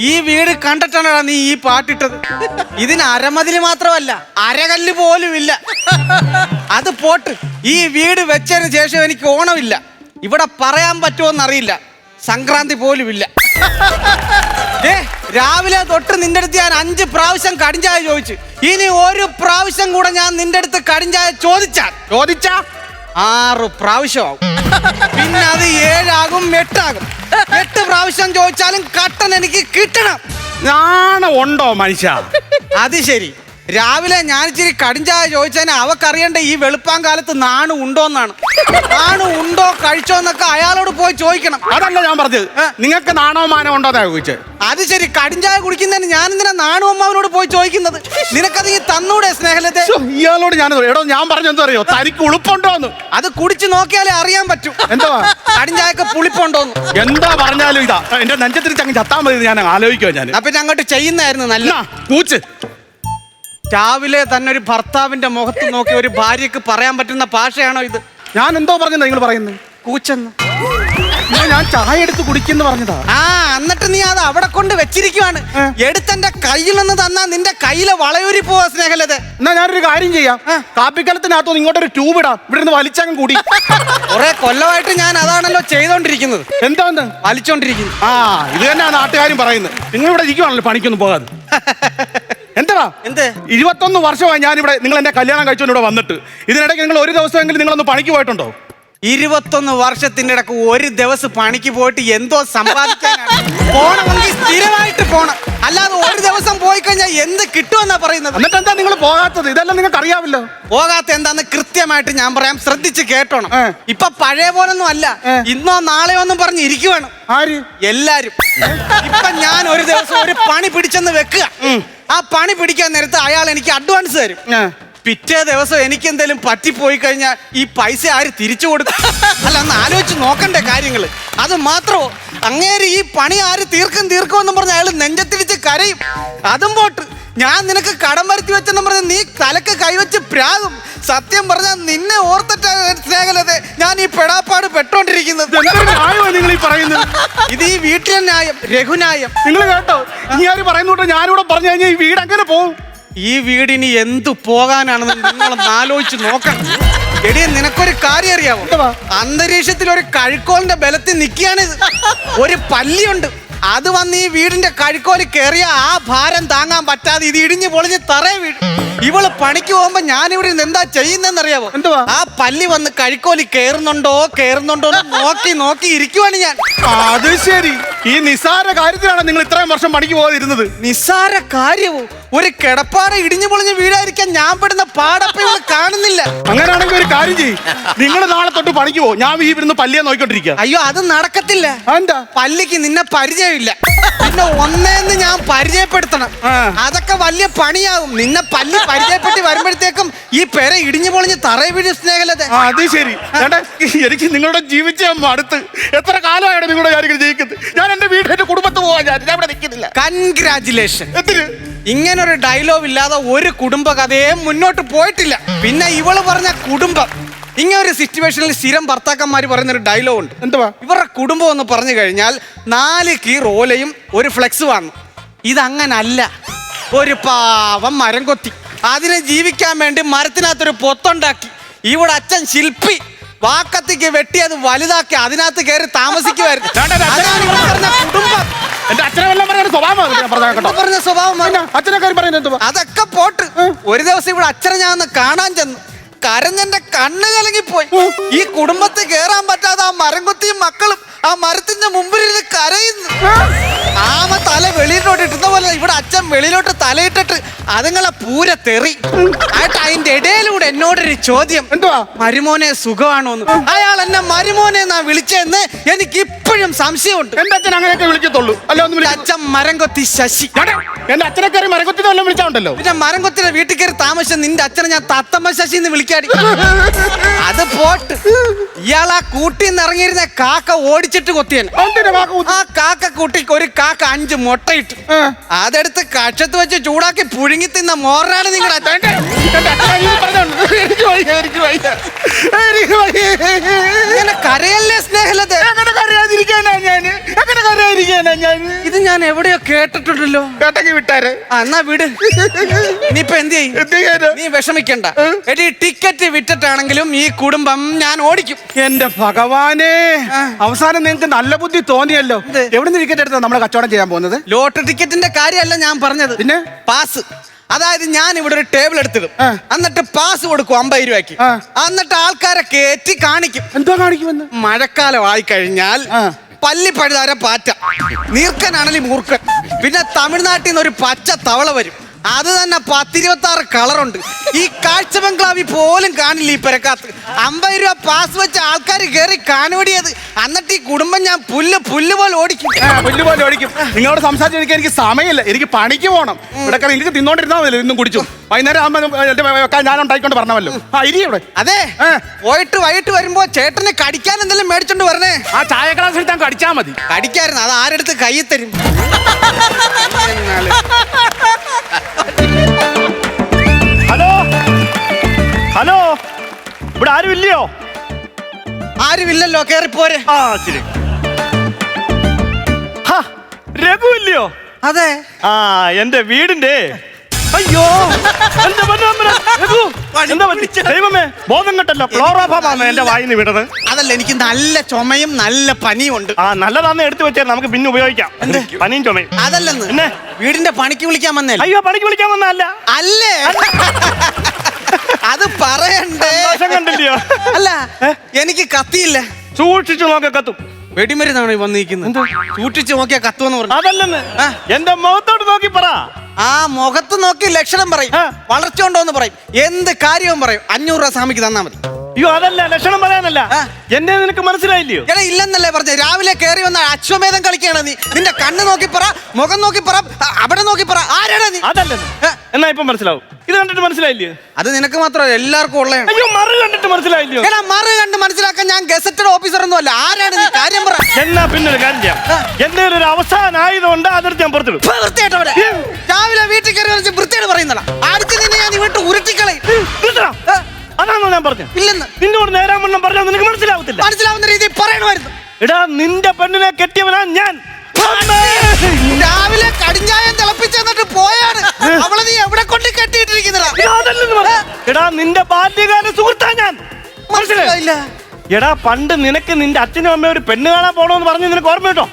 ഈ വീട് കണ്ടിട്ടാണ് നീ ഈ പാട്ടിട്ടത്. ഇതിന് അരമതിൽ മാത്രമല്ല അരകല്ല് പോലും ഇല്ല. അത് പോട്ട്. ഈ വീട് വെച്ചതിന് ശേഷം എനിക്ക് ഓണമില്ല. ഇവിടെ പറയാൻ പറ്റുമോന്നറിയില്ല. സംക്രാന്തി പോലും ഇല്ല. ഏ രാവിലെ തൊട്ട് നിന്റെ അടുത്ത് ഞാൻ അഞ്ച് പ്രാവശ്യം കടിഞ്ചായ ചോദിച്ചു. ഇനി ഒരു പ്രാവശ്യം കൂടെ ഞാൻ നിന്റെ അടുത്ത് കടിഞ്ചായ ചോദിച്ചാൽ ചോദിച്ചാ? ആറ് പ്രാവശ്യമാവും. പിന്നെ അത് ഏഴാകും എട്ടാകും. എട്ട് പ്രാവശ്യം ചോദിച്ചാലും കട്ടൻ എനിക്ക് കിട്ടണം. ഞാൻ ഉണ്ടോ മനുഷ്യ? അത് ശരി. രാവിലെ ഞാൻ ഇച്ചിരി കടിഞ്ചായ ചോദിച്ചതിന് അവക്കറിയണ്ട ഈ വെളുപ്പാൻ കാലത്ത് നാണു ഉണ്ടോന്നാണ് നാണു ഉണ്ടോ കഴിച്ചോ എന്നൊക്കെ അയാളോട് പോയി ചോദിക്കണം. അതല്ല ഞാൻ പറഞ്ഞത് നിങ്ങൾക്ക് നാണോ മാനോ ഉണ്ടോ എന്നാ ചോദിച്ചത് അത് ശരി കടിഞ്ചായ കുടിക്കുന്നതിന് ഞാൻ എന്തിനാ നാണു അമ്മാവനോട് പോയി ചോദിക്കുന്നത്? നിനക്കത് ഈ തന്നൂടെ സ്നേഹലത്തെ ശ്ശോ, ഇയാളോട് ഞാൻ എടോ ഞാൻ പറഞ്ഞെന്തോ അറിയോ തനിക്ക് ഉളുപ്പുണ്ടോന്ന് അത് കുടിച്ചു നോക്കിയാലേ അറിയാൻ പറ്റൂ. എന്തുവാ? കടിഞ്ചായൊക്കെ പുളിപ്പുണ്ടോന്ന് എന്താ പറഞ്ഞാലും ഇതാ. എന്റെ നെഞ്ചത്തിരിച്ച് അങ്ങ് ചത്താൻ മതി ഞാൻ ആലോചിക്കുവാ ഞാൻ അപ്പൊ ഞാൻ അങ്ങോട്ട് ചെയ്യുന്നായിരുന്നു നല്ല എന്നാ, പൂച്ച്. രാവിലെ തന്നെ ഒരു ഭർത്താവിന്റെ മുഖത്ത് നോക്കി ഒരു ഭാര്യക്ക് പറയാൻ പറ്റുന്ന ഭാഷയാണോ ഇത്? ഞാൻ എന്തോ പറഞ്ഞത് നിങ്ങൾ പറയുന്നത് കൂച്ചെന്ന്. ഞാൻ ചായ എടുത്ത് കുടിക്കുന്നു പറഞ്ഞതാ. ആ എന്നിട്ട് നീ അത് അവിടെ കൊണ്ട് വെച്ചിരിക്കുവാണ്. എടുത്തന്റെ കയ്യിൽ നിന്ന് തന്നാ നിന്റെ കയ്യിലെ വളയൂരി പോവാ സ്നേഹലത എന്നാ ഞാനൊരു കാര്യം ചെയ്യാം. കാപ്പിക്കലത്തിനകത്തോ ഇങ്ങോട്ടൊരു ട്യൂബ് ഇടാം. ഇവിടുന്ന് വലിച്ചങ്ങ് കൂടി. കുറെ കൊല്ലമായിട്ട് ഞാൻ അതാണല്ലോ ചെയ്തോണ്ടിരിക്കുന്നത്. എന്താന്ന് വലിച്ചോണ്ടിരിക്കുന്നു. ആ ഇത് തന്നെയാണ് നാട്ടുകാരും പറയുന്നത്. നിങ്ങൾ ഇവിടെ ഇരിക്കുവാണല്ലോ പണിക്കൊന്നും പോകാതെ. എന്താ എന്ത്? ഇരുപത്തൊന്ന് വർഷമായി ഞാൻ ഇവിടെ നിങ്ങൾ എന്റെ കല്യാണം കഴിച്ചു ഇവിടെ വന്നിട്ട്. ഇതിനിടയ്ക്ക് നിങ്ങൾ ഒരു ദിവസമെങ്കിലും നിങ്ങളൊന്ന് പണിക്ക് പോയിട്ടുണ്ടോ? ഇരുപത്തൊന്ന് വർഷത്തിന്റെ ഇടയ്ക്ക് ഒരു ദിവസം പണിക്ക് പോയിട്ട് എന്തോ സമ്പാദിക്കാനാണ്. പോണമെങ്കിൽ സ്ഥിരമായിട്ട് പോണം. അല്ലാതെ ഒരു ദിവസം പോയി കഴിഞ്ഞാൽ എന്ത് കിട്ടുമെന്നാ പറയുന്നത്? എന്നിട്ട് എന്താ നിങ്ങൾ പോകാത്തത്? ഇതെല്ലാം നിങ്ങൾക്ക് അറിയാമല്ലോ. പോകാത്ത എന്താന്ന് കൃത്യമായിട്ട് ഞാൻ പറയാം. ശ്രദ്ധിച്ച് കേട്ടോണം. ഇപ്പൊ പഴയ പോലൊന്നും അല്ല. ഇന്നോ നാളെയോ ഒന്നും പറഞ്ഞ് ഇരിക്കുവാണ്. ആര്? എല്ലാരും. ഇപ്പൊ ഞാൻ ഒരു ദിവസം ഒരു പണി പിടിച്ചെന്ന് വെക്കുക. ആ പണി പിടിക്കാൻ നേരത്ത് അയാൾ എനിക്ക് അഡ്വാൻസ് തരും. പിറ്റേ ദിവസം എനിക്ക് എന്തെങ്കിലും പറ്റിപ്പോയി കഴിഞ്ഞാൽ ഈ പൈസ ആര് തിരിച്ചു കൊടുക്കും? അല്ല ഒന്ന് ആലോചിച്ച് നോക്കണ്ടേ കാര്യങ്ങൾ അത് മാത്രമോ അങ്ങേര് ഈ പണി ആര് തീർക്കും തീർക്കുമെന്നും പറഞ്ഞ് അയാൾ നെഞ്ചത്തിരിച്ച് കരയും. അതും പോട്ട്. ഞാൻ നിനക്ക് കടം വരുത്തി വെച്ചെന്ന് പറഞ്ഞ് നീ തലക്ക് കൈവച്ച് പ്രാകും. സത്യം പറഞ്ഞാൽ നിന്നെ ഓർത്തിട്ട് സ്നേഹലതെ ഞാൻ ഈ പെടാപ്പാട് പെട്ടോണ്ടിരിക്കുന്നത്. എന്തൊരു ന്യായമാണ് നിങ്ങൾ ഈ പറയുന്നത്? ഇത് ഈ വീട്ടിലെ ന്യായം രഘുന്യായം. നിങ്ങൾ കേട്ടോ ഇനി ആര് പറയുന്നുണ്ട് ഞാനിവിടെ പറഞ്ഞു കഴിഞ്ഞാൽ ഈ വീട് അങ്ങനെ പോകും. ഈ വീടിന് എന്ത് പോകാനാണെന്ന് നിങ്ങളൊന്ന് ആലോചിച്ച് നോക്കണം. എടിയെ നിനക്കൊരു കാര്യം അറിയാവോ? അന്തരീക്ഷത്തിൽ ഒരു കഴുക്കോളിന്റെ ബലത്തിൽ നിൽക്കുകയാണിത്. ഒരു പല്ലിയുണ്ട്. അത് വന്ന് ഈ വീടിന്റെ കഴുക്കോൽ കയറിയ ആ ഭാരം താങ്ങാൻ പറ്റാതെ ഇത് ഇടിഞ്ഞു പൊളിഞ്ഞ് തറേ വീഴും ഇവൾ പണിക്ക് പോകുമ്പോ ഞാൻ ഇവിടെ നിന്ന് എന്താ ചെയ്യുന്നറിയാവോ എന്തുവാ? ആ പല്ലി വന്ന് കഴുക്കോൽ കയറുന്നുണ്ടോ കയറുന്നുണ്ടോ നോക്കി നോക്കി ഇരിക്കുവാണ് ഞാൻ. അത് ശരി. ഈ നിസാര കാര്യത്തിലാണ് നിങ്ങൾ ഇത്രയും വർഷം പണിക്ക് പോകാതിരുന്നത്. നിസ്സാര കാര്യവും. ഒരു കിടപ്പാറ ഇടിഞ്ഞു പൊളിഞ്ഞ് വീടായിരിക്കാൻ ഞാൻ പെടുന്ന പാടപ്പ കാണുന്നില്ല. അങ്ങനെയാണെങ്കിൽ ഒരു കാര്യം ചെയ്യും. നിങ്ങൾ നാളെ തൊട്ട് പണിക്ക് പോകും ഞാൻ ഈ ഇരുന്ന് പല്ലിയെ നോക്കിക്കൊണ്ടിരിക്കുക അയ്യോ അത് നടക്കത്തില്ല. എന്താ പല്ലിക്ക് നിന്നെ പരിചയമില്ല. പിന്നെ ഒന്നേന്ന് ഞാൻ പരിചയപ്പെടുത്തണം. അതൊക്കെ വലിയ പണിയാവും നിന്നെ പല്ലി പരിചയപ്പെട്ടി വരുമ്പോഴത്തേക്കും ഈ പെര ഇടിഞ്ഞു പൊളിഞ്ഞ് തറയെ വീഴും സ്നേഹലത. ആ അത് ശരി. ചേട്ടാ എനിക്ക് നിങ്ങളുടെ ജീവിച്ച അടുത്ത് എത്ര കാലമായിട്ട് നിങ്ങളുടെ കാര്യങ്ങൾ ജീവിക്കുന്നത്? ഞാൻ എന്റെ വീട്ടിൽ എന്റെ കുടുംബത്ത് പോവാ ഞാൻ ഞാൻ ഇവിടെ നിൽക്കുന്നില്ല. കൺഗ്രാചുലേഷൻ എന്തിന്? ഇങ്ങനൊരു ഡയലോഗ് ഇല്ലാതെ ഒരു കുടുംബ കഥയെ മുന്നോട്ട് പോയിട്ടില്ല. പിന്നെ ഇവൾ പറഞ്ഞ കുടുംബം. ഇങ്ങനെ ഒരു സിറ്റുവേഷനിൽ സ്ഥിരം ഭർത്താക്കന്മാർ പറയുന്ന ഒരു ഡയലോഗ് ഉണ്ട്. എന്തുവാ? ഇവരുടെ കുടുംബം എന്ന് പറഞ്ഞു കഴിഞ്ഞാൽ നാല് കീ റോലയും ഒരു ഫ്ലെക്സ് വാങ്ങും. ഇതങ്ങനല്ല. ഒരു പാവം മരം കൊത്തി. അതിനെ ജീവിക്കാൻ വേണ്ടി മരത്തിനകത്തൊരു പൊത്തുണ്ടാക്കി. ഇവിടെ അച്ഛൻ ശില്പി. വാക്കത്തിക്ക് വെട്ടി അത് വലുതാക്കി അതിനകത്ത് കയറി താമസിക്കുമായിരുന്നു അതാണ് പറഞ്ഞ കുടുംബം. എന്റെ അച്ഛനെ വല്ലതും പറഞ്ഞ സ്വഭാവം ഞാൻ പറഞ്ഞ കേട്ടോ. ഇവർ പറഞ്ഞ സ്വഭാവം അച്ഛനെ കാര്യം പറയുന്നത് എന്തുവാ? അതൊക്കെ പോട്ട്. ഒരു ദിവസം ഇവിടെ അച്ഛനെ ഞാൻ ഒന്ന് കാണാൻ ചെന്നു. കരഞ്ഞെന്റെ കണ്ണ് കലങ്ങിപ്പോയി. ഈ കുടുംബത്തിൽ കേറാൻ പറ്റാതെ ആ മരം കുത്തിയും മക്കളും ആ മരത്തിന്റെ മുമ്പിലിരുന്ന് കരയുന്നു. ആമ തല വെളിയിലോട്ട് ഇട്ടുന്ന പോലെ ഇവിടെ അച്ഛൻ വെളിയിലോട്ട് തലയിട്ടിട്ട് അതുങ്ങളെ പൂര തെറി. ആയിട്ട് അതിന്റെ ഇടയിലൂടെ എന്നോടൊരു ചോദ്യം. എന്തുവാ? മരുമോനെ സുഖമാണോന്ന്. അയാൾ എന്നെ മരുമോനെ എന്നാ വിളിച്ചെന്ന് എനിക്ക് ഇപ്പോഴും സംശയമുണ്ട്. എന്റെ അച്ഛൻ അങ്ങനെയൊക്കെ വിളിക്കത്തുള്ളൂ. അല്ല ഒന്നും വിളിച്ച അച്ഛൻ മരം കൊത്തി ശശി. എന്റെ അച്ഛനെ കയറി മരക്കൊത്തി വല്ലതും വിളിച്ചാണ്ടല്ലോ പിന്നെ മരം കൊത്തിയുടെ വീട്ടിൽ കയറി താമസിച്ച നിന്റെ അച്ഛനെ ഞാൻ തത്തമ്മ ശശി എന്ന് വിളിക്കാടി അത് പോട്ട്. ഇയാൾ ആ കൂട്ടിൽ നിന്ന് ഇറങ്ങിയിരുന്ന കാക്ക ഓടിച്ചിട്ട് കൊത്തിയൻ? ആ കാക്ക കൂട്ടിക്ക് ഒരു കാക്ക അഞ്ച് മുട്ടയിട്ടു. അതെടുത്ത് കക്ഷത്ത് വെച്ച് ചൂടാക്കി പുഴുങ്ങി തിന്ന മോറാണ് നിങ്ങളുടെ. ഇങ്ങനെ കരയല്ലേ സ്നേഹലത് ഇത് ഞാൻ എവിടെയോ കേട്ടിട്ടുണ്ടല്ലോ കേട്ടെങ്കിൽ വിട്ടാരെ എന്നാ വിട് ഇനിയിപ്പൊ എന്ത് ചെയ്യും നീ വിഷമിക്കണ്ട എടി ടിക്കറ്റ് വിറ്റിട്ടാണെങ്കിലും ഈ കുടുംബം ഞാൻ ഓടിക്കും എന്റെ ഭഗവാനെ അവസാനം നിങ്ങൾക്ക് നല്ല ബുദ്ധി തോന്നിയല്ലോ? എവിടെ നിന്ന് ടിക്കറ്റ് എടുത്താ നമ്മളെ കച്ചവടം ചെയ്യാൻ പോകുന്നത്? ലോട്ടറി ടിക്കറ്റിന്റെ കാര്യമല്ല ഞാൻ പറഞ്ഞത്. പിന്നെ? പാസ്. അതായത് ഞാൻ ഇവിടെ ഒരു ടേബിൾ എടുത്തിടും. എന്നിട്ട് പാസ് കൊടുക്കും അമ്പത് രൂപയ്ക്ക്. എന്നിട്ട് ആൾക്കാരെ കയറ്റി കാണിക്കും. എന്തോ കാണിക്കുമെന്ന്? മഴക്കാലം ആയി കഴിഞ്ഞാൽ. പല്ലി പഴുതാര പാറ്റ. നീർക്കനാണെങ്കിൽ മൂർക്കൻ പിന്നെ തമിഴ്നാട്ടിൽ നിന്ന് ഒരു പച്ച തവള വരും. അത് തന്നെ പത്തിരുപത്തി ആറ് കളറുണ്ട്. ഈ കാഴ്ച ബംഗ്ലാവിൽ പോലും കാണില്ല ഈ പെരക്കാത്ത്. അമ്പത് രൂപ പാസ് വെച്ച ആൾക്കാർ കയറി കാണുവടിയത്. എന്നിട്ട് ഈ കുടുംബം ഞാൻ പുല്ല് പുല്ല് പോലെ ഓടിക്കും. പുല്ല് പോലെ ഓടിക്കും. നിങ്ങളോട് സംസാരിച്ചിരിക്കാൻ എനിക്ക് സമയമില്ല. എനിക്ക് പണിക്ക് പോകണം ഇവിടെ എനിക്ക് തിന്നോണ്ടിരുന്നാ മതി ഇന്നും കുടിച്ചു. വൈകുന്നേരം ആകുമ്പോൾ എന്റെ വെക്കാൻ ഞാൻ ഉണ്ടായിക്കൊണ്ട് പറഞ്ഞമല്ലോ ആ ഇരി ഇവിടെ. അതെ. പോയിട്ട് വൈകിട്ട് വരുമ്പോ ചേട്ടനെ കടിക്കാൻ എന്തെങ്കിലും മേടിച്ചോണ്ട് വരണേ. ആ ചായ ഗ്ലാസ് എടുത്താൽ കടിച്ചാ മതി. കടിക്കായിരുന്നു. അത് ആരെടുത്ത് കൈ തരും? ഹലോ? ഹലോ? ഇവിടെ ആരും ഇല്ലയോ? ആരുമില്ലല്ലോ കേറിപ്പോരെ ആ ശരി. ഹാ, രഘു ഇല്ലയോ? അതെ. ആ എന്റെ വീടിന്റെ അയ്യോ എന്റെ പൊന്നമ്മ, രഘു, എന്താ പറ്റി? ദൈവമേ ബോധം കെട്ടല്ലോ. ക്ലോറോഫാമാണ് എന്റെ വായിന്ന് വിടത് അതല്ല എനിക്ക് നല്ല ചുമയും നല്ല പനിയും ഉണ്ട് ആ നല്ലതാന്ന് എടുത്തു വെച്ചാൽ നമുക്ക് പിന്നെ ഉപയോഗിക്കാം. പനിയും ചുമയും. അതല്ലെന്ന്? പിന്നെ? വീടിന്റെ പണിക്ക് വിളിക്കാൻ വന്നേ. അയ്യോ പണിക്ക് വിളിക്കാൻ വന്നല്ല അല്ലേ? അത് പറയണ്ടേ? ദോഷം കണ്ടില്ലയോ? അല്ല എനിക്ക് കത്തിയില്ല. സൂക്ഷിച്ചു നോക്ക കത്തും. വെടിമരുന്നാണ് വന്നിരിക്കുന്നത്? സൂക്ഷിച്ചു നോക്കിയാ കത്തുവെന്ന് പറഞ്ഞു. അതല്ലെന്ന്. എന്റെ മുഖത്തോട്ട് നോക്കി പറ. ആ മുഖത്ത് നോക്കി ലക്ഷണം പറയും. വളർച്ച വളർച്ച ഉണ്ടോന്ന് പറയും. എന്ത് കാര്യവും പറയും. അഞ്ഞൂറ് രൂപ സ്വാമിക്ക് തന്നാ മതി. അയ്യോ അതല്ല. ലക്ഷണം പറയാനല്ല. എന്നെ നിനക്ക് മനസ്സിലായില്ലയോ? എടാ ഇല്ലെന്നല്ലേ പറഞ്ഞ. രാവിലെ കയറി വന്ന അശ്വമേധം കളിക്കാണ് നീ. നിന്റെ കണ്ണ് നോക്കി പറ മുഖം നോക്കി പറ അവിടെ നോക്കി പറ. ആരാടാ നീ? അതല്ലെന്ന്. എന്നാ ഇപ്പൊ മനസ്സിലാവും. ഇത് കണ്ടിട്ട് മനസ്സിലായില്ലേ? അത് നിനക്ക് മാത്രമല്ല എല്ലാവർക്കും മറു കണ്ടിട്ട് മനസ്സിലായില്ലയോ? എടാ മറു കണ്ട് മനസ്സിലാക്കാൻ ഞാൻ ഗസറ്റഡ് ഓഫീസർ ഒന്നും അല്ല ആരാണ് നീ? കാര്യം പറ. എന്നാ പിന്നെ ഒരു കാര്യം ചെയ്യാം. ആ. ഒരു അവസാനം ആയതുകൊണ്ട് അതിർത്തി ഞാൻ പുറത്തിടും. ഇപ്പൊ വൃത്തികെട്ടവനെ. രാവിലെ വീട്ടിൽ കയറി വരച്ച് വൃത്തിയോട് പറയുന്നടാ അടുത്ത് നിന്നെ ഞാൻ വീട്ട് ഉരുട്ടിക്കളയും. നിർത്തടാ. അതാണോ ഞാൻ പറഞ്ഞു ഇല്ലെന്ന്. നിന്നോട് നേരാൻ വണ്ണം പറഞ്ഞാൽ നിനക്ക് മനസ്സിലാവത്തില്ല. മനസ്സിലാവുന്ന രീതിയിൽ പറയണമായിരുന്നു. എടാ നിന്റെ പെണ്ണിനെ കെട്ടിയവനാ ഞാൻ. രാവിലെ കടിഞ്ഞായം തിളപ്പിച്ച് എന്നിട്ട് പോയാണ് അവളെ നീ എവിടെ കൊണ്ട് കെട്ടിയിട്ടിരിക്കുന്നില്ല എടാ, നിന്റെ ബാല്യകാല സുഹൃത്താ ഞാൻ. മനസ്സിലായില്ല. എടാ പണ്ട് നിനക്ക് നിന്റെ അച്ഛനും അമ്മയും ഒരു പെണ്ണ് കാണാൻ പോണോന്ന് പറഞ്ഞു നിനക്ക് ഓർമ്മ കേട്ടോ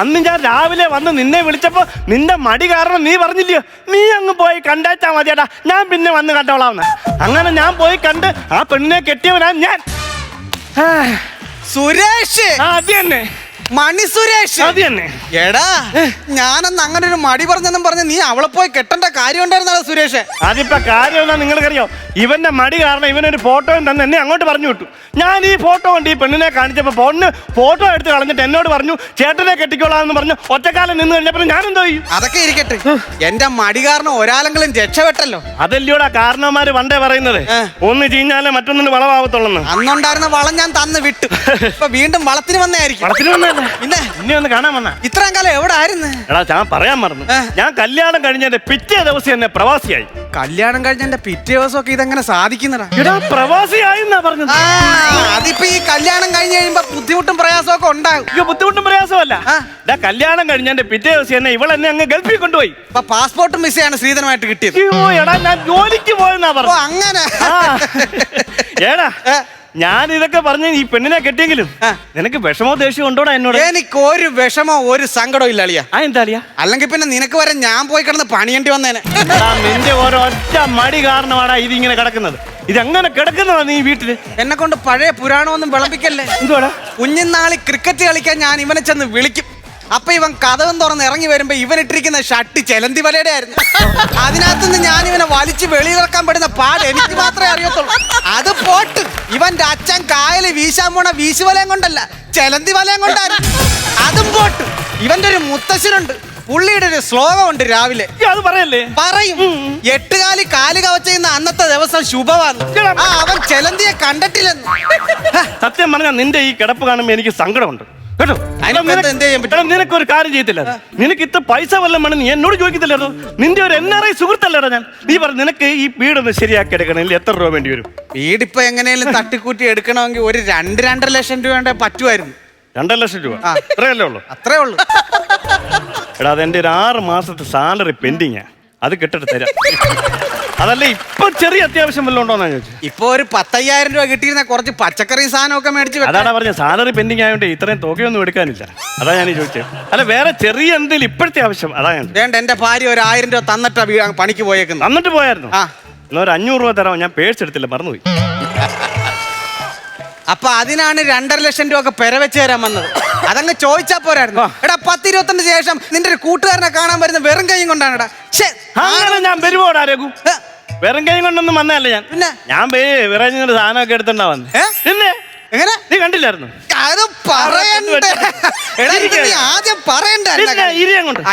അന്ന് ഞാൻ രാവിലെ വന്ന് നിന്നെ വിളിച്ചപ്പോ നിന്റെ മടി കാരണം നീ പറഞ്ഞില്ലയോ? നീ അങ്ങ് പോയി കണ്ടാച്ചാ മതിയേട്ടാ ഞാൻ പിന്നെ വന്ന് കണ്ടോളാന്ന് അങ്ങനെ ഞാൻ പോയി കണ്ട് ആ പെണ്ണിനെ കെട്ടിയവനാ ഞാൻ. സുരേഷ്! ആ, അത് തന്നെ. മണി സുരേഷ്. അത് തന്നെ. എടാ ഞാനന്ന് അങ്ങനെ ഒരു മടി പറഞ്ഞെന്നും പറഞ്ഞ് നീ അവളെ പോയി കെട്ടേണ്ട കാര്യം ഉണ്ടായിരുന്നാ സുരേഷ്. അതിപ്പോ കാര്യം നിങ്ങൾക്കറിയോ? ഇവന്റെ മടി കാരണം ഇവനൊരു ഫോട്ടോയും തന്നെ എന്നെ അങ്ങോട്ട് പറഞ്ഞു വിട്ടു. ഞാൻ ഈ ഫോട്ടോ കൊണ്ട് ഈ പെണ്ണിനെ കാണിച്ചപ്പോ പൊണ്ണ് ഫോട്ടോ എടുത്ത് കളഞ്ഞിട്ട് എന്നോട് പറഞ്ഞു ചേട്ടനെ കെട്ടിക്കോളാന്ന് പറഞ്ഞു. ഒറ്റക്കാലം നിന്ന് കഴിഞ്ഞപ്പോ ഞാൻ എന്തോ ചെയ്യും? അതൊക്കെ ഇരിക്കട്ടെ. എന്റെ മടി കാരണം ഒരാളെങ്കിലും രക്ഷപ്പെട്ടല്ലോ. അതല്ലയോടാ കാരണവന്മാര് പണ്ടേ പറയുന്നത്. ഒന്ന് ചീഞ്ഞാലേ മറ്റൊന്നിന് വളമാവത്തുള്ളന്ന് അന്നുണ്ടായിരുന്ന വളം ഞാൻ തന്ന് വിട്ടു. ഇപ്പൊ വീണ്ടും വളത്തിന് വന്നായിരിക്കും വളത്തിന് പിന്നെ ഇനി ഒന്ന് കാണാൻ വന്ന. ഇത്രയും കാലം എവിടെ ആയിരുന്നു എടാ ഞാൻ പറയാൻ മറന്നു. ഞാൻ കല്യാണം കഴിഞ്ഞതിന്റെ പിറ്റേ ദിവസം എന്നെ പ്രവാസിയായി. കല്യാണം കഴിഞ്ഞ എന്റെ പിറ്റേ ദിവസമൊക്കെ ഇതെങ്ങനെ സാധിക്കുന്നടാ? എടാ പ്രവാസിയായി എന്നാ പറഞ്ഞത്. ആ അതിപ്പോ ഈ കല്യാണം കഴിഞ്ഞ് കഴിയുമ്പോ ബുദ്ധിമുട്ടും പ്രയാസമൊക്കെ ഉണ്ടാകും. അയ്യോ ബുദ്ധിമുട്ടും പ്രയാസമല്ല. ആ. എടാ കല്യാണം കഴിഞ്ഞതിന്റെ പിറ്റേ ദിവസം എന്നെ ഇവളെന്നെ അങ്ങ് ഗൾഫിൽ കൊണ്ടുപോയി. ഇപ്പൊ പാസ്പോർട്ടും വിസയാണ് ശ്രീധനമായിട്ട് കിട്ടിയത്. അയ്യോ എടാ ഞാൻ ജോലിക്ക് പോയെന്നാ ഓ പറഞ്ഞു അങ്ങനെ. ആ. ഏടാ ഏ. ഞാൻ ഇതൊക്കെ പറഞ്ഞ ഈ പെണ്ണിനെ കെട്ടിയെങ്കിലും നിനക്ക് വിഷമോ ദേഷ്യം ഉണ്ടോടാ എന്നോട്? എനിക്ക് ഒരു വിഷമോ ഒരു സങ്കടവും ഇല്ല അളിയ. ആ എന്താ അളിയ? അല്ലെങ്കിൽ പിന്നെ നിനക്ക് വരെ ഞാൻ പോയി കിടന്ന് പണിയേണ്ടി വന്നേനെ. നിന്റെ ഓരോ ഒറ്റ മടി കാരണമാണ് ഇതിങ്ങനെ കിടക്കുന്നത്. ഇതെങ്ങനെ കിടക്കുന്നതാ നീ വീട്ടിൽ? എന്നെ കൊണ്ട് പഴയ പുരാണമൊന്നും വിളമ്പിക്കല്ലേ? എന്തുവാടാ? കുഞ്ഞിനാളി ക്രിക്കറ്റ് കളിക്കാൻ ഞാൻ ഇവനെ ചെന്ന് വിളിക്കും. അപ്പൊ ഇവൻ കഥകം തുറന്ന് ഇറങ്ങി വരുമ്പോ ഇവൻ ഇട്ടിരിക്കുന്ന ഷർട്ട് ചെലന്തി വലയുടെ ആയിരുന്നു. അതിനകത്തുനിന്ന് ഞാൻ ഇവനെ വലിച്ച് വെളിയിറക്കാൻ പെടുന്ന പാട് എനിക്ക് മാത്രമേ അറിയത്തുള്ളൂ. അത് പോട്ട്. ഇവന്റെ അച്ഛൻ കായൽ വീശാൻ പോണ വീശുവലയം കൊണ്ടല്ല ചെലന്തി വലയം കൊണ്ടായിരുന്നു. അതും പോട്ട്. ഇവന്റെ ഒരു മുത്തശ്ശനുണ്ട്. പുള്ളിയുടെ ഒരു ശ്ലോകമുണ്ട് രാവിലെ. അത് പറയല്ലേ? പറയും. എട്ടുകാലി കാൽ കവച്ചുന്ന അന്നത്തെ ദിവസം ശുഭമാണ്. ആ അവൻ ചെലന്തിയെ കണ്ടിട്ടില്ലെന്ന്. സത്യം പറഞ്ഞാൽ നിന്റെ ഈ കിടപ്പ് കാണുമ്പോ എനിക്ക് സങ്കടമുണ്ട്. കേട്ടോ? അതിനിപ്പോ എന്ത് ചെയ്യാൻ പറ്റും? നിനക്ക് ഒരു കാര്യം ചെയ്യത്തില്ല. നിനക്ക് ഇത്ര പൈസ വല്ലതും വേണം നീ എന്നോട് ചോദിക്കത്തില്ലായിരുന്നു. നിന്റെ ഒരു എൻ ആർ ഐ സുഹൃത്തല്ലടാ ഞാൻ. നീ പറഞ്ഞു നിനക്ക് ഈ വീടൊന്ന് ശരിയാക്കി എടുക്കണമെങ്കിൽ എത്ര രൂപ വേണ്ടി വരും? വീടിപ്പോ എങ്ങനെയാലും തട്ടിക്കൂട്ടി എടുക്കണമെങ്കിൽ ഒരു രണ്ട് രണ്ടര ലക്ഷം രൂപ പറ്റുമായിരുന്നു. രണ്ടര ലക്ഷം രൂപ? ആ. അത്രയല്ലേ ഉള്ളൂ? അത്രേ ഉള്ളൂ. എടാ അതെന്റെ ഒരു ആറ് മാസത്തെ സാലറി പെൻഡിങ്ങാ. അത് കിട്ടിട്ട് തരാം. അതല്ല ഇപ്പൊ ചെറിയ അത്യാവശ്യം വല്ലതും ഉണ്ടോന്നാ ചോദിച്ചു. ഇപ്പൊ ഒരു പത്തയ്യായിരം രൂപ കിട്ടിയിരുന്ന കുറച്ച് പച്ചക്കറി സാധനമൊക്കെ മേടിച്ച് വെക്കാം. അതാണ് പറഞ്ഞ സാലറി പെൻഡിങ് ആയതുകൊണ്ട് ഇത്രയും തുകയൊന്നും എടുക്കാനില്ല. അതാ ഞാൻ ചോദിച്ചത് അല്ല വേറെ ചെറിയ എന്തെങ്കിലും ഇപ്പോഴത്തെ ആവശ്യം അതാ ഞാൻ വേണ്ട എന്റെ ഭാര്യ ഒരു ആയിരം രൂപ തന്നിട്ട് വീ- പണിക്ക് പോയേക്കുന്നത് തന്നിട്ട് പോയായിരുന്നു? ആ. എന്നാ ഒരു അഞ്ഞൂറ് രൂപ തരാം ഞാൻ പേഴ്സ് എടുത്തില്ല മറന്നുപോയി. അപ്പൊ അതിനാണ് രണ്ടര ലക്ഷം രൂപ ഒക്കെ പെരവെച്ച് തരാൻ വന്നത്. അതങ്ങ് ചോദിച്ചാ പോരായിരുന്നു. എടാ പത്തിരുപത്തിന് ശേഷം നിന്റെ ഒരു കൂട്ടുകാരനെ കാണാൻ വരുന്ന വെറും കൈയും കൊണ്ടാണ് അങ്ങനെ ഞാൻ വരുവോടാ രഘു? വെറും കൈ കൊണ്ടൊന്നും വന്നതല്ല ഞാൻ. പിന്നെ? ഞാൻ വിറഞ്ഞ സാധനമൊക്കെ എടുത്തിട്ടുണ്ടാവുന്നു വന്ന്? പിന്നെ? എങ്ങനെ? നീ കണ്ടില്ലായിരുന്നു? അത് പറയണ്ടേ. എടാ ഇത് നീ ആദ്യം പറയണ്ട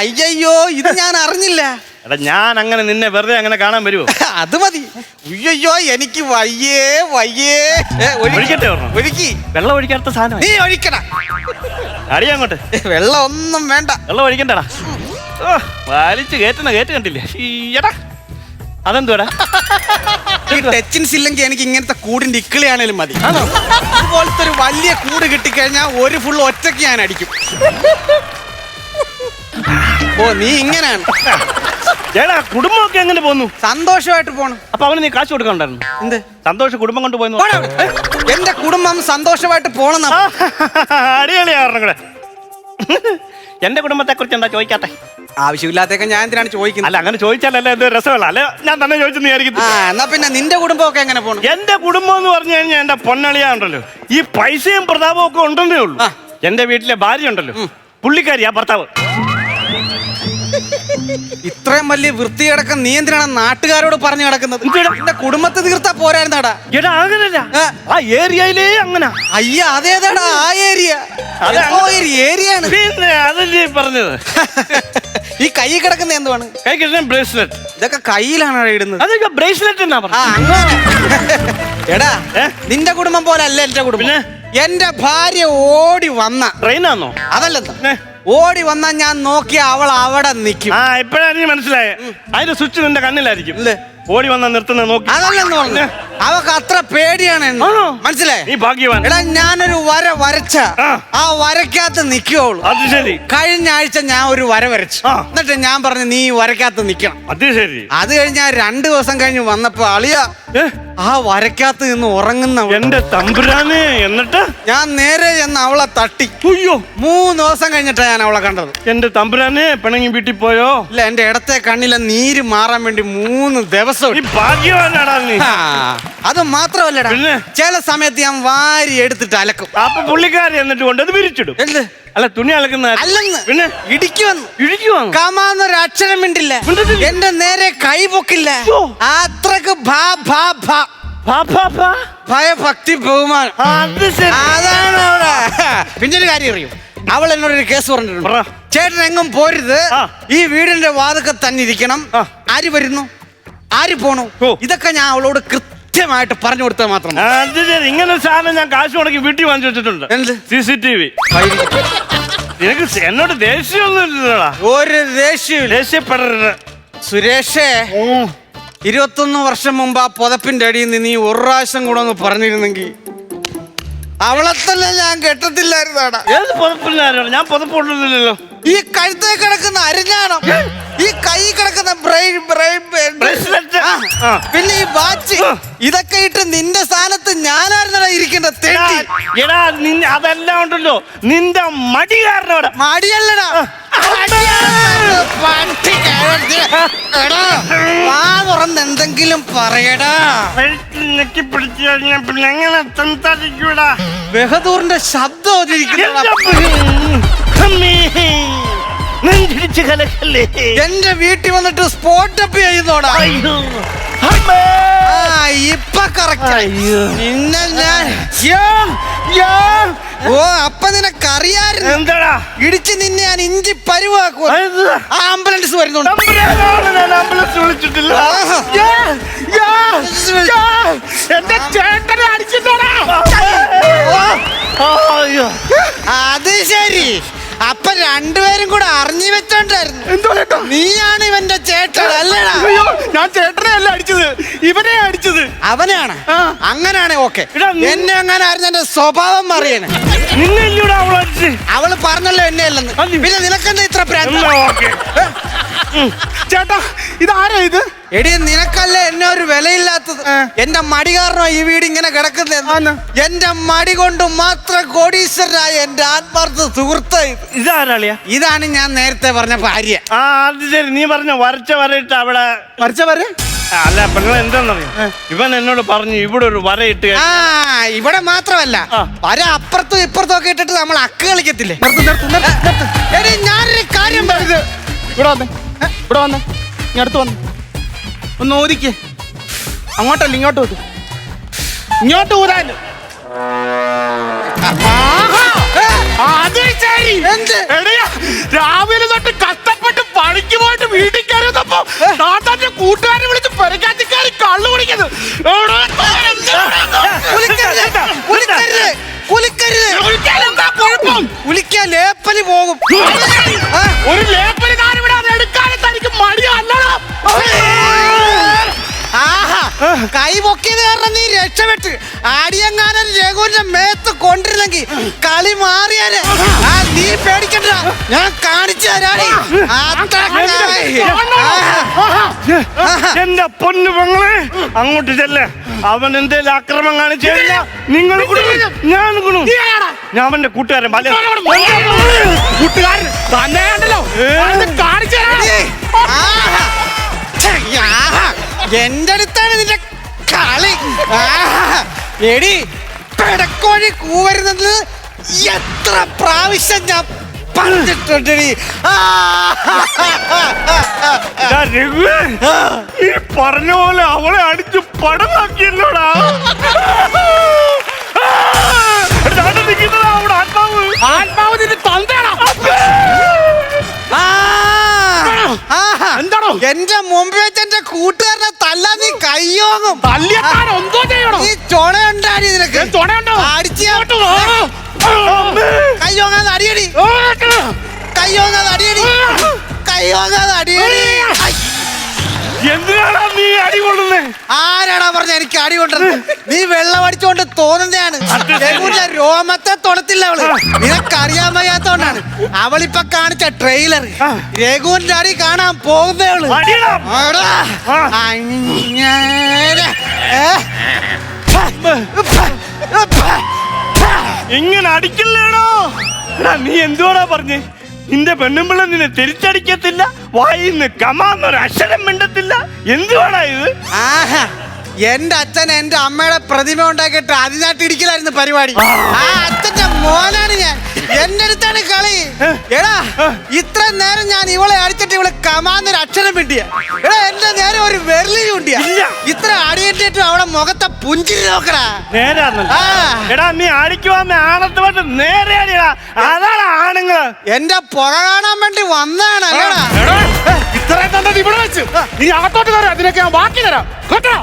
അയ്യോ ഇത് ഞാൻ അറിഞ്ഞില്ല. എടാ ഞാൻ അങ്ങനെ നിന്നെ വെറുതെ അങ്ങനെ കാണാൻ വരുമോ അത് മതി. അയ്യോ എനിക്ക് വയ്യേ വയ്യേ. ഒഴിക്കട്ടെ ഒഴുക്കി വെള്ളം ഒഴിക്കാത്ത സാധനം നീ ഒഴിക്കട. അടി അങ്ങോട്ട്. വെള്ളം ഒന്നും വേണ്ട. വെള്ളം ഒഴിക്കണ്ടടാ. ഓ വലിച്ചു കയറ്റുന്ന കയറ്റ് കണ്ടില്ലേ? ഈയടാ അതെന്തുവാടാ? ഈ ടച്ചിൻസ് ഇല്ലെങ്കിൽ എനിക്ക് ഇങ്ങനത്തെ കൂടിന്റെ ഇക്കിളിയാണേലും മതി. ഇതുപോലത്തെ ഒരു വലിയ കൂട് കിട്ടിക്കഴിഞ്ഞാൽ ഒരു ഫുൾ ഒറ്റയ്ക്ക് ഞാൻ അടിക്കും. ഓ നീ ഇങ്ങനെയാണ് ഏടാ കുടുംബമൊക്കെ എങ്ങനെ പോന്നു? സന്തോഷമായിട്ട് പോണം. അപ്പൊ അവന് നീ കാശ് കൊടുക്കണ്ടായിരുന്നു എന്ത്? സന്തോഷം കുടുംബം കൊണ്ട് പോയെന്ന് പോടാ. എന്റെ കുടുംബം സന്തോഷമായിട്ട് പോണം അടിപൊളിയാ പറഞ്ഞ കൂടെ. എന്റെ കുടുംബത്തെ കുറിച്ച് എന്താ ചോദിക്കാത്തെ? ആവശ്യമില്ലാത്തൊക്കെ ഞാൻ എന്തിനാണ് ചോദിക്കുന്നത്? അല്ല അങ്ങനെ ചോദിച്ചാലല്ലേ എന്ത് രസമല്ല അല്ല ഞാൻ തന്നെ ചോദിച്ചു നീ ആയിരിക്കും ആ എന്നാ പിന്നെ നിന്റെ കുടുംബമൊക്കെ എങ്ങനെ പോണം? എന്റെ കുടുംബം എന്ന് പറഞ്ഞു കഴിഞ്ഞാൽ എന്റെ പൊന്നളിയാ ഉണ്ടല്ലോ. ഈ പൈസയും പ്രതാപവും ഒക്കെ ഉണ്ടെന്നേ ഉള്ളൂ. ആ. എന്റെ വീട്ടിലെ ഭാര്യ ഉണ്ടല്ലോ. പുള്ളിക്കാരിയാ ഭർത്താവ്. ഇത്രയും വലിയ വൃത്തിയടക്കം നീ എന്തിനാണ് നാട്ടുകാരോട് പറഞ്ഞു കിടക്കുന്നത്? എന്റെ കുടുംബത്തെ തീർത്താ പോരായിരുന്നാടാ. എടാ അങ്ങനല്ല. ആ. ആ ഏരിയയിലേ അങ്ങനെ. അയ്യ അതേതാടാ ആ ഏരിയ? അത് ഏരിയ ആണ് പിന്നെ അതല്ലേ പറഞ്ഞത്. ഈ കൈ കിടക്കുന്ന എന്തുവാണ്? കൈ കിട്ടുന്ന ബ്രേസ്ലെറ്റ്. ഇതൊക്കെ കയ്യിലാണ് ഇടുന്നത്? അതൊക്കെ ബ്രേസ്ലെറ്റ് എന്നാ ആ പറഞ്ഞത്. അങ്ങനെ. എടാ ഏ? നിന്റെ കുടുംബം പോലെ അല്ല എന്റെ കുടുംബം. പിന്നെ? എന്റെ ഭാര്യ ഓടി വന്ന. ട്രെയിനാന്നോ അതല്ലെന്ന് ഏ? ഓടി വന്ന ഞാൻ നോക്കിയ അവൾ അവിടെ നിൽക്കും. ആ ഇപ്പഴാണ് എനിക്ക് മനസ്സിലായേ? അതിന്റെ സ്വിച്ച് നിന്റെ കണ്ണിലായിരിക്കും. ഓടി വന്ന നിർത്തുന്ന നോക്കി. അതല്ലെന്ന് പറഞ്ഞു. അവക്ക് അത്ര പേടിയാണ് എന്നെ. ആണോ? മനസ്സിലായി നീ ഭാഗ്യവാൻ എടാ ഞാനൊരു വര വരച്ച ആ. ആ വരക്കകത്ത് നിൽക്കുള്ളൂ അത് ശരി കഴിഞ്ഞ ആഴ്ച ഞാൻ ഒരു വര വരച്ചു ആ. എന്നിട്ട് ഞാൻ പറഞ്ഞു നീ ഈ വരക്കകത്ത് നിൽക്കണം അത് ശരി അത് കഴിഞ്ഞ് ഞാൻ രണ്ടു ദിവസം കഴിഞ്ഞ് വന്നപ്പോ അളിയ ഏ? ആ വരക്കകത്ത് നിന്ന് ഉറങ്ങുന്ന അവൾ. എന്റെ തമ്പുരാനെ എന്നിട്ട് ഞാൻ നേരെ ചെന്ന് അവളെ തട്ടി അയ്യോ മൂന്ന് ദിവസം കഴിഞ്ഞിട്ടാ ഞാൻ അവളെ കണ്ടത് എന്റെ തമ്പുരാനെ പിണങ്ങി വീട്ടിൽ പോയോ ഇല്ല എന്റെ ഇടത്തെ കണ്ണിലെ നീര് മാറാൻ വേണ്ടി മൂന്ന് ദിവസം നീ എടുത്തു. ഭാഗ്യവാനാടാ നീ ആ, അത് മാത്രമല്ലടാ. പിന്നെ? ചില സമയത്ത് ഞാൻ വാരി എടുത്തിട്ട് അലക്കും. അപ്പൊ പുള്ളിക്കാരി എന്നിട്ട് കൊണ്ട് അത് വിരിച്ചിടും. എന്ത്? അല്ല തുണി അലക്കുന്ന ആര്? അല്ലെന്ന്. പിന്നെ? ഇടിക്കുവന്ന് ഇഴിക്കുവാണ് കമാന്നൊരു അക്ഷരം മിണ്ടില്ല. മിണ്ടത്തില്ല. എന്റെ നേരെ കൈ പൊക്കില്ല. അത്രയ്ക്ക് ഭാ ഭാ ഭാ. ഭയഭക്തി ബഹുമാനം. അത് ശരി. അതാണ് അവിടെ. പിന്നെ ഒരു കാര്യം അറിയും? അവൾ എന്നോട് ഒരു കേസ് പറഞ്ഞിട്ടുണ്ട്. പറ. ചേട്ടൻ എങ്ങും പോരുത്. ആ. ഈ വീടിന്റെ വാതുക്കെ തന്നെ ഇരിക്കണം ആ. ആര് വരുന്നു? ആര് പോണു? ഓ. ഇതൊക്കെ ഞാൻ അവളോട് കൃത്യമായിട്ട് പറഞ്ഞു കൊടുത്താൽ മാത്രം മതി. അത് ശരി ഇങ്ങനെ ഒരു സാധനം ഞാൻ കാശ് മുടക്കി വീട്ടിൽ വാങ്ങിച്ചു വെച്ചിട്ടുണ്ട്. എന്ത്? C C T V. നിനക്ക് സ- എന്നോട് ദേഷ്യമൊന്നും ഇല്ലടാ ഒരു ദേഷ്യമില്ല ദേഷ്യപ്പെടരുത്. സുരേഷേ ഇരുപത്തൊന്ന് വർഷം മുമ്പ് ആ പുതപ്പിന്റെ അടിയിൽ നിന്ന് നീ ഒരു പ്രാവശ്യം കൂടെ ഒന്ന് പറഞ്ഞിരുന്നെങ്കിൽ അവളെ തന്നെ ഞാൻ കെട്ടത്തില്ലായിരുന്നാടാ. ഏത് പുതപ്പില്ലായിരുന്നു? ഞാൻ പുതപ്പുള്ളല്ലോ ഈ കഴുത്തേ കിടക്കുന്ന അരിഞ്ഞാണം. ഈ കൈ കിടക്കുന്ന. പിന്നെ ഈ വാച്ച്. ഇതൊക്കെ ഇട്ട് നിന്റെ സ്ഥാനത്ത് ഞാനായിരുന്നടാ ഇരിക്കേണ്ട തെണ്ടി. എടാ അതെല്ലാം ഉണ്ടല്ലോ. നിന്റെ മടി കാരണോടെ മടിയല്ലടാ വാ തുറന്ന് എന്തെങ്കിലും പറയടാ. നെക്കി പിടിച്ചു കഴിഞ്ഞാൽ പിന്നെ എങ്ങനെ സംസാരിക്കൂടാ? ബഹദൂറിന്റെ ശബ്ദം. നെഞ്ചിടിച്ച് കലക്കല്ലേ? എന്റെ വീട്ടിൽ വന്നിട്ട് സ്പോട്ടപ്പ് ചെയ്യുന്നോടാ. അയ്യോ. അമ്മേ. ഇപ്പൊ കറക്റ്റ് അയ്യോ. പിന്നെ ഞാൻ. ഓ അപ്പൊ നിനക്കറിയായിരുന്നു എന്താടാ? ഇടിച്ച് നിന്നെ ഞാൻ ഇഞ്ചി പരുവാക്കുക ആംബുലൻസ് വരുന്നുണ്ട്. ആംബുലൻസ് വിളിച്ചിട്ടില്ല. എന്റെ ചേട്ടനെ അത് ശരി. അപ്പൊ രണ്ടുപേരും കൂടെ അറിഞ്ഞു വെച്ചോണ്ടായിരുന്നു. എന്തോ ചേട്ടാ നീയാണ് ഇവന്റെ ചേട്ടൻ അല്ലേടാ. അയ്യോ ഞാൻ ചേട്ടനെ അല്ല അടിച്ചത്. ഇവനെ അടിച്ചത്. അവനെയാണ്. ആ. അങ്ങനാണ് ഓക്കെ. എടാ, നീ- എന്നെ അങ്ങനെ ആയിരുന്നു എന്റെ സ്വഭാവം മാറിയാണ് നിന്നെ ഇല്ലൂടെ അവൾ പറഞ്ഞല്ലോ എന്നെ അല്ലെന്ന്. പിന്നെ നിനക്കെന്താ ഇത്ര പ്രാന്ത്? എന്നാ ഓക്കെ. ചേട്ടാ ഇതാരാ ഇത്? എടി നിനക്കല്ലേ എന്നെ ഒരു വിലയില്ലാത്തത്. എന്റെ മടി കാരണം ഈ വീട് ഇങ്ങനെ കിടക്കുന്നത്. എന്റെ മടി കൊണ്ട് മാത്രം കോടീശ്വരനായ എന്റെ ആത്മാർത്ഥ സുഹൃത്ത് ഇത്. ഇതാരാളിയാ? ഇതാണ് ഞാൻ നേരത്തെ പറഞ്ഞ ഭാര്യ. ആ അത് ശരി. നീ പറഞ്ഞ വരച്ച വരയിട്ട് അവിടെ വരച്ച വര? അല്ല പെങ്ങൾ എന്താണെന്നറിയാം ഇവൻ എന്നോട് പറഞ്ഞു ഇവിടെ ഒരു വര ഇട്ട് ആ ഇവിടെ മാത്രമല്ല. വര അപ്പുറത്തും ഇപ്പുറത്തും ഒക്കെ ഇട്ടിട്ട് നമ്മൾ അക്ക് കളിക്കത്തില്ലേ? എടി ഞാനൊരു കാര്യം പറഞ്ഞത് ഇവിടെ വന്നേ. ഇവിടെ വന്നേ. ഞാൻ അടുത്ത് വന്ന്. ഒന്ന് ഓദിക്ക് അങ്ങോട്ടല്ല ഇങ്ങോട്ട് ഊത് ഇങ്ങോട്ട് ഊതാൻ എന്ത്? രാവിലെ തൊട്ട് കഷ്ടപ്പെട്ട് പണിക്ക് പോയിട്ട് വീട്ടിൽ കയറിയപ്പോ നാട്ടാന്റെ കൂട്ടുകാരെ വിളിച്ച് പെരക്കാത്തി കയറി കള്ളു കുടിക്കുന്നത് ലേപ്പലി പോകും. ഒരു ഒരു താരം ഇവിടെ അത് എടുക്കാതെ തനിക്ക് മടിയല്ലടാ കൈ പൊക്കിയത് കാരണം നീ രക്ഷപ്പെട്ട്. ആടിയങ്ങാനൻ രഘുവിന്റെ മേത്ത് കൊണ്ടിരുന്നെങ്കിൽ കളി മാറിയാൽ. ആ നീ പേടിക്കണ്ട. ഞാൻ കാണിച്ചു തരാടി. എന്റെ പൊന്നു. പെങ്ങളെ അങ്ങോട്ട് ചെല്ലേ. അവൻ എന്തേലും ആക്രമം കാണിച്ചു കഴിഞ്ഞാൽ നിങ്ങൾ ഞാൻ ഞാൻ അവന്റെ കൂട്ടുകാരൻ കൂട്ടുകാരൻ. തന്നെ കാണിച്ചു. എന്റെ അടുത്താണ് നിന്റെ കളി. എടി പെടക്കോഴി കൂവരുന്നത് എത്ര പ്രാവശ്യം ഞാൻ പറഞ്ഞിട്ടുണ്ടെടി രഘുവേ, പറഞ്ഞ പോലെ അവളെ അടിച്ച് പടമാക്കിയല്ലോടാ എടാ, അവിടെ നിൽക്കുന്നതാ അവിടെ ആത്മാവ് ആത്മാവ് നിന്റെ തന്തയാണോ ആഹാ. എന്താണോ? എന്റെ മുമ്പിൽ എന്റെ കൂട്ടുകാരനെ തല്ലാൻ നീ കയ്യോങ്ങും. തല്ലിയാൻ എന്തോ ചെയ്യണോ? നീ ചൊണയുണ്ടാടി നിനക്ക്. അടിച്ച് കയ്യോങ്ങാതെ അടിയടി കയ്യോങ്ങാതെ അടിയടി കയ്യോങ്ങാതെ അടിയടി എന്തിനാടാ നീ അടി കൊള്ളുന്നേ? ആരാടാ പറഞ്ഞ എനിക്ക് അടി കൊണ്ടത്? നീ വെള്ളം അടിച്ചോണ്ട് തോന്നുന്നതാണ് രോമത്തെ തൊടത്തില്ല അവൾ. നിനക്കറിയാൻ വയ്യാത്തോണ്ടാണ്. അവളിപ്പൊ കാണിച്ച ട്രെയിലർ രഘുവിന്റെ അടി കാണാൻ പോകുന്നേ ഫ. ഇങ്ങനെ. അടിക്കില്ലേടോ? നീ എന്തുവാടാ പറഞ്ഞേ? നിന്റെ പെണ്ണുമ്പിള്ള നിന്നെ തിരിച്ചടിക്കത്തില്ല വായിന്ന് കമാന്നൊരു അക്ഷരം മിണ്ടത്തില്ല. എന്തുവാടാ ഇത്? ആഹാ എന്റെ അച്ഛൻ എന്റെ അമ്മയുടെ പ്രതിമ ഉണ്ടാക്കിയിട്ട് അതിനായിട്ട് ഇടിക്കലായിരുന്നു പരിപാടി. ആ അച്ഛന്റെ മോനാണ് ഞാൻ. എന്റെ അടുത്താണ് കളി. എടാ ഇത്ര നേരം ഞാൻ ഇവളെ അടിച്ചിട്ട് ഇവളെ കമാന്നൊരു അക്ഷരം പിണ്ടിയ എടാ എന്റെ നേരെ ഒരു വെരലി ചൂണ്ടിയ. ഇത്ര അടിയിട്ടിട്ട് അവളെ മുഖത്തെ പുഞ്ചിരി നോക്കടാ. എടാ നീ അടിക്കുവാന്ന് ആണത്തുമായിട്ട് നേരെ അടിയടാ അതാണ് ആണുങ്ങൾ. എന്റെ പുക കാണാൻ വേണ്ടി വന്നതാണ് അല്ലടാ ഇത്രയും തന്നെ ഇവിടെ വെച്ച്. നീ അകത്തോട്ട് തരാം അതിനൊക്കെ ഞാൻ ബാക്കി തരാം. കേട്ടോ?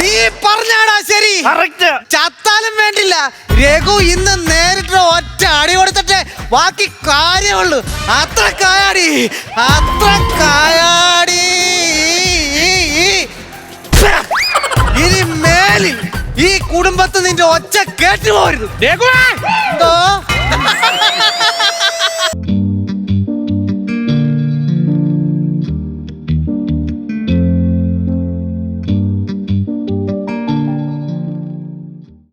നീ പറഞ്ഞാടാ ശരി. കറക്റ്റ്. ചത്താലും വേണ്ടില്ല. രഘു ഇന്ന് നേരിട്ട് ഒറ്റ അടി കൊടുത്തിട്ട് ബാക്കി കാര്യമുള്ളൂ. അത്ര കായാടി. അത്ര കായാടി. ഇനി മേലിൽ ഈ കുടുംബത്ത് നിന്റെ ഒച്ച കേട്ടു പോരുത് രഘുവേ. എന്തോ?